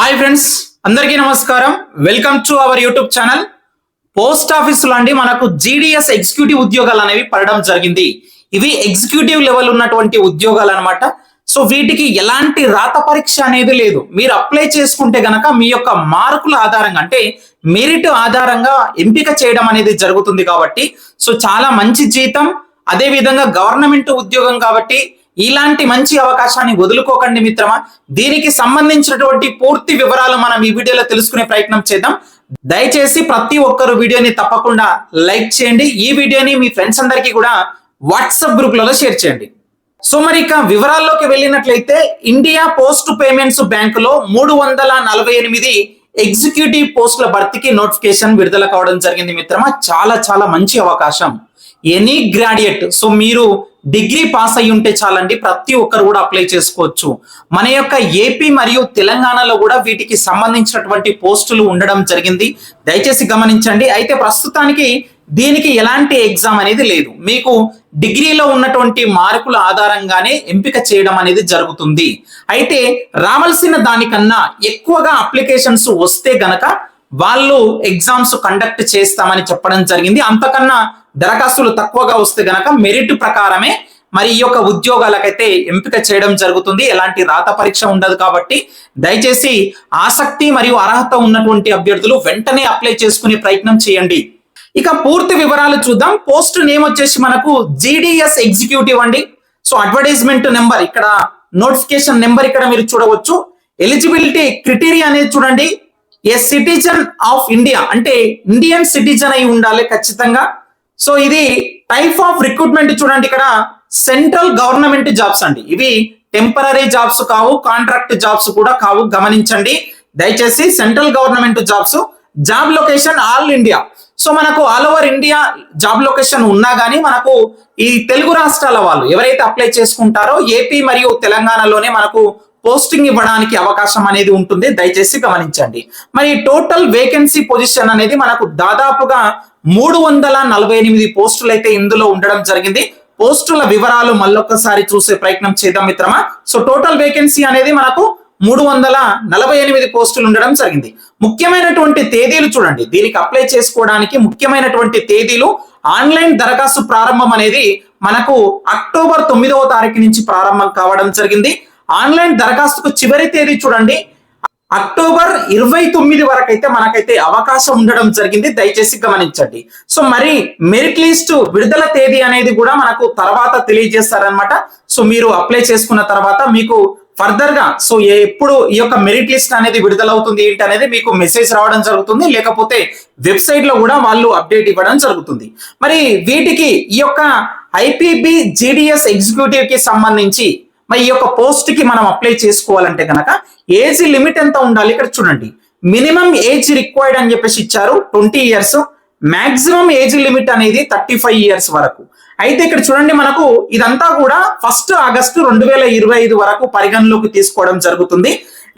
Hi friends అందరికీ నమస్కారం. Welcome to our YouTube channel. Post office లాంటి అండి మనకు జీడిఎస్ ఎగ్జిక్యూటివ్ ఉద్యోగాలు అనేవి పడడం జరిగింది. ఇవి ఎగ్జిక్యూటివ్ లెవెల్ ఉన్నటువంటి ఉద్యోగాలు అనమాట సో వీటికి ఎలాంటి రాత పరీక్ష అనేది లేదు. మీరు అప్లై చేసుకుంటే గనక మీ యొక్క మార్కుల ఆధారంగా అంటే మెరిట్ ఆధారంగా ఎంపిక చేయడం అనేది జరుగుతుంది కాబట్టి సో చాలా మంచి జీతం. అదే విధంగా గవర్నమెంట్ ఉద్యోగం కాబట్టి ఇలాంటి మంచి అవకాశాన్ని వదులుకోకండి మిత్రమా. దీనికి సంబంధించినటువంటి పూర్తి వివరాలు మనం ఈ వీడియోలో తెలుసుకునే ప్రయత్నం చేద్దాం. దయచేసి ప్రతి ఒక్కరు వీడియోని తప్పకుండా లైక్ చేయండి. ఈ వీడియోని మీ ఫ్రెండ్స్ అందరికీ కూడా వాట్సాప్ గ్రూప్లలో షేర్ చేయండి. సో మరి ఇక వివరాల్లోకి వెళ్ళినట్లయితే ఇండియా పోస్ట్ పేమెంట్స్ బ్యాంకులో మూడు వందల నలభై ఎనిమిది ఎగ్జిక్యూటివ్ పోస్టుల భర్తీకి నోటిఫికేషన్ విడుదల కావడం జరిగింది మిత్రమా. చాలా చాలా మంచి అవకాశం. Any graduate. సో మీరు డిగ్రీ పాస్ అయి ఉంటే చాలండి ప్రతి ఒక్కరు కూడా అప్లై చేసుకోవచ్చు. మన యొక్క ఏపీ మరియు తెలంగాణలో కూడా వీటికి సంబంధించినటువంటి పోస్టులు ఉండడం జరిగింది. దయచేసి గమనించండి. అయితే ప్రస్తుతానికి దీనికి ఎలాంటి ఎగ్జామ్ అనేది లేదు. మీకు డిగ్రీలో ఉన్నటువంటి మార్కుల ఆధారంగానే ఎంపిక చేయడం అనేది జరుగుతుంది. అయితే రావాల్సిన దానికన్నా ఎక్కువగా అప్లికేషన్స్ వస్తే గనక వాళ్ళు ఎగ్జామ్స్ కండక్ట్ చేస్తామని చెప్పడం జరిగింది. అంతకన్నా దరఖాస్తులు తక్కువగా వస్తే గనక మెరిట్ ప్రకారమే మరి ఈ యొక్క ఉద్యోగాలకైతే ఎంపిక చేయడం జరుగుతుంది. ఎలాంటి రాత పరీక్ష ఉండదు కాబట్టి దయచేసి ఆసక్తి మరియు అర్హత ఉన్నటువంటి అభ్యర్థులు వెంటనే అప్లై చేసుకునే ప్రయత్నం చేయండి. ఇక పూర్తి వివరాలు చూద్దాం. పోస్ట్ నేమ్ వచ్చేసి మనకు జీడిఎస్ ఎగ్జిక్యూటివ్ అండి. సో అడ్వర్టైజ్మెంట్ నెంబర్ ఇక్కడ నోటిఫికేషన్ నెంబర్ ఇక్కడ మీరు చూడవచ్చు. ఎలిజిబిలిటీ క్రిటీరియా అనేది చూడండి. ఏ సిటిజన్ ఆఫ్ ఇండియా అంటే ఇండియన్ సిటిజన్ అయి ఉండాలి ఖచ్చితంగా. సో ఇది టైప్ ఆఫ్ రిక్రూట్మెంట్ చూడండి ఇక్కడ సెంట్రల్ గవర్నమెంట్ జాబ్స్ అండి. ఇవి టెంపరీ జాబ్స్ కావు కాంట్రాక్ట్ జాబ్స్ కూడా కావు గమనించండి. దయచేసి central government jobs job location all India so మనకు all over India job location ఉన్నా కానీ మనకు ఈ తెలుగు రాష్ట్రాల వాళ్ళు ఎవరైతే అప్లై చేసుకుంటారో ఏపీ మరియు తెలంగాణలోనే మనకు పోస్టింగ్ ఇవ్వడానికి అవకాశం అనేది ఉంటుంది. దయచేసి గమనించండి. మరి టోటల్ వేకెన్సీ పొజిషన్ అనేది మనకు దాదాపుగా మూడు వందల నలభై ఎనిమిది పోస్టులు అయితే ఇందులో ఉండడం జరిగింది. పోస్టుల వివరాలు మళ్ళొక్కసారి చూసే ప్రయత్నం చేద్దాం మిత్రమా? సో టోటల్ వేకెన్సీ అనేది మనకు మూడు వందల నలభై ఎనిమిది పోస్టులు ఉండడం జరిగింది. ముఖ్యమైనటువంటి తేదీలు చూడండి. దీనికి అప్లై చేసుకోవడానికి ముఖ్యమైనటువంటి తేదీలు ఆన్లైన్ దరఖాస్తు ప్రారంభం అనేది మనకు అక్టోబర్ తొమ్మిదవ తారీఖు నుంచి ప్రారంభం కావడం జరిగింది. ఆన్లైన్ దరఖాస్తుకు చివరి తేదీ చూడండి. అక్టోబర్ ఇరవై తొమ్మిది వరకు అయితే మనకైతే అవకాశం ఉండడం జరిగింది. దయచేసి గమనించండి. సో మరి మెరిట్ లిస్ట్ విడుదల తేదీ అనేది కూడా మనకు తర్వాత తెలియజేస్తారనమాట సో మీరు అప్లై చేసుకున్న తర్వాత మీకు ఫర్దర్గా సో ఎప్పుడు ఈ యొక్క మెరిట్ లిస్ట్ అనేది విడుదలవుతుంది ఏంటి అనేది మీకు మెసేజ్ రావడం జరుగుతుంది. లేకపోతే వెబ్సైట్లో కూడా వాళ్ళు అప్డేట్ ఇవ్వడం జరుగుతుంది. మరి వీటికి ఈ యొక్క ఐపీబీ జీడిఎస్ ఎగ్జిక్యూటివ్కి సంబంధించి మరి ఈ యొక్క పోస్ట్కి మనం అప్లై చేసుకోవాలంటే కనుక ఏజ్ లిమిట్ ఎంత ఉండాలి? ఇక్కడ చూడండి. మినిమం ఏజ్ రిక్వైర్డ్ అని చెప్పేసి ఇచ్చారు. Twenty years maximum age limit అనేది థర్టీ ఫైవ్ ఇయర్స్ వరకు. అయితే ఇక్కడ చూడండి మనకు ఇదంతా కూడా ఫస్ట్ ఆగస్టు రెండు వేల ఇరవై ఐదు వరకు పరిగణలోకి తీసుకోవడం జరుగుతుంది.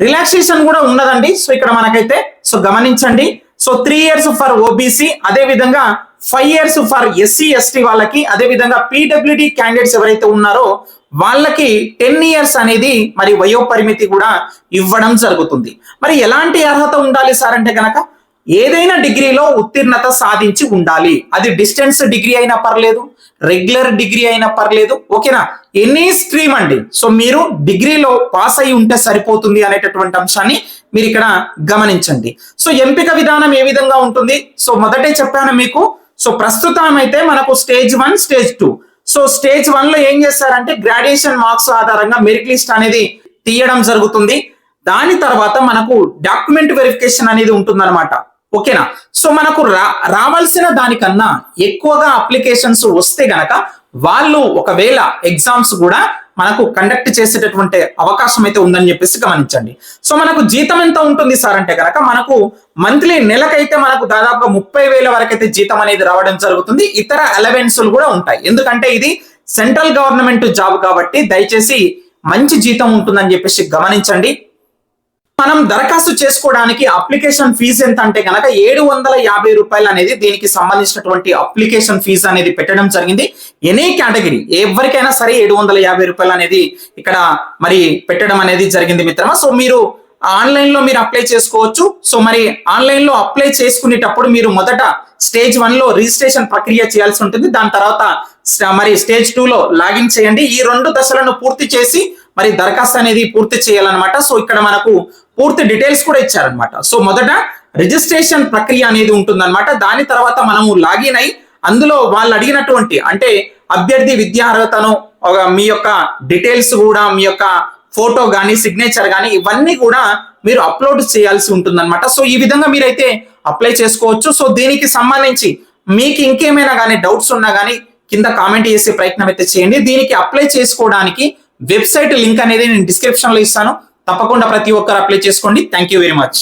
రిలాక్సేషన్ కూడా ఉన్నదండి. సో ఇక్కడ మనకైతే సో గమనించండి. So three years for OBC అదే విధంగా five years for SC ST వాళ్ళకి అదే విధంగా పీడబ్ల్యూడి క్యాండిడేట్స్ ఎవరైతే ఉన్నారో వాళ్ళకి టెన్ ఇయర్స్ అనేది మరి వయో పరిమితి కూడా ఇవ్వడం జరుగుతుంది. మరి ఎలాంటి అర్హత ఉండాలి సార్ అంటే కనుక ఏదైనా డిగ్రీలో ఉత్తీర్ణత సాధించి ఉండాలి. అది డిస్టెన్స్ డిగ్రీ అయినా పర్లేదు రెగ్యులర్ డిగ్రీ అయినా పర్లేదు ఓకేనా? ఎనీ స్ట్రీమ్ అండి. సో మీరు డిగ్రీలో పాస్ అయి ఉంటే సరిపోతుంది అనేటటువంటి అంశాన్ని మీరు ఇక్కడ గమనించండి. సో ఎంపిక విధానం ఏ విధంగా ఉంటుంది? సో మొదటే చెప్పాను మీకు. సో ప్రస్తుతం అయితే మనకు stage one stage two. So stage వన్లో ఏం చేస్తారంటే గ్రాడ్యుయేషన్ మార్క్స్ ఆధారంగా మెరిట్ లిస్ట్ అనేది తీయడం జరుగుతుంది. దాని తర్వాత మనకు డాక్యుమెంట్ వెరిఫికేషన్ అనేది ఉంటుందన్నమాట. ఓకేనా? సో మనకు రా రావాల్సిన దానికన్నా ఎక్కువగా అప్లికేషన్స్ వస్తే గనక వాళ్ళు ఒకవేళ ఎగ్జామ్స్ కూడా మనకు కండక్ట్ చేసేటటువంటి అవకాశం అయితే ఉందని చెప్పేసి గమనించండి. సో మనకు జీతం ఎంత ఉంటుంది సార్ అంటే కనుక మనకు మంత్లీ నెలకైతే మనకు దాదాపుగా ముప్పై వేల వరకు అయితే జీతం అనేది రావడం జరుగుతుంది. ఇతర అలవెన్సులు కూడా ఉంటాయి. ఎందుకంటే ఇది సెంట్రల్ గవర్నమెంట్ జాబ్ కాబట్టి దయచేసి మంచి జీతం ఉంటుందని చెప్పేసి గమనించండి. మనం దరఖాస్తు చేసుకోవడానికి అప్లికేషన్ ఫీజు ఎంత అంటే కనుక ఏడు వందల యాభై రూపాయలు అనేది దీనికి సంబంధించినటువంటి అప్లికేషన్ ఫీజు అనేది పెట్టడం జరిగింది. ఎనీ కేటగిరీ ఎవరికైనా సరే ఏడు వందల యాభై రూపాయలు అనేది ఇక్కడ మరి పెట్టడం అనేది జరిగింది మిత్రమా. సో మీరు ఆన్లైన్లో మీరు అప్లై చేసుకోవచ్చు. సో మరి ఆన్లైన్లో అప్లై చేసుకునేటప్పుడు మీరు మొదట స్టేజ్ వన్లో రిజిస్ట్రేషన్ ప్రక్రియ చేయాల్సి ఉంటుంది. దాని తర్వాత మరి స్టేజ్ టూ లో లాగిన్ చేయండి. ఈ రెండు దశలను పూర్తి చేసి మరి దరఖాస్తు అనేది పూర్తి చేయాలన్నమాట. సో ఇక్కడ మనకు పూర్తి డీటెయిల్స్ కూడా ఇచ్చారనమాట సో మొదట రిజిస్ట్రేషన్ ప్రక్రియ అనేది ఉంటుందన్నమాట. దాని తర్వాత మనము లాగిన్ అయి అందులో వాళ్ళు అడిగినటువంటి అంటే అభ్యర్థి విద్యా అర్హతను ఒక మీ యొక్క డీటెయిల్స్ కూడా మీ యొక్క ఫోటో కానీ సిగ్నేచర్ కానీ ఇవన్నీ కూడా మీరు అప్లోడ్ చేయాల్సి ఉంటుందన్నమాట. సో ఈ విధంగా మీరైతే అప్లై చేసుకోవచ్చు. సో దీనికి సంబంధించి మీకు ఇంకేమైనా కానీ డౌట్స్ ఉన్నా కానీ కింద కామెంట్ చేసే ప్రయత్నం అయితే చేయండి. దీనికి అప్లై చేసుకోవడానికి వెబ్సైట్ లింక్ అనేది నేను డిస్క్రిప్షన్లో ఇస్తాను. తప్పకుండా ప్రతి ఒక్కరు అప్లై చేసుకోండి. Thank you very much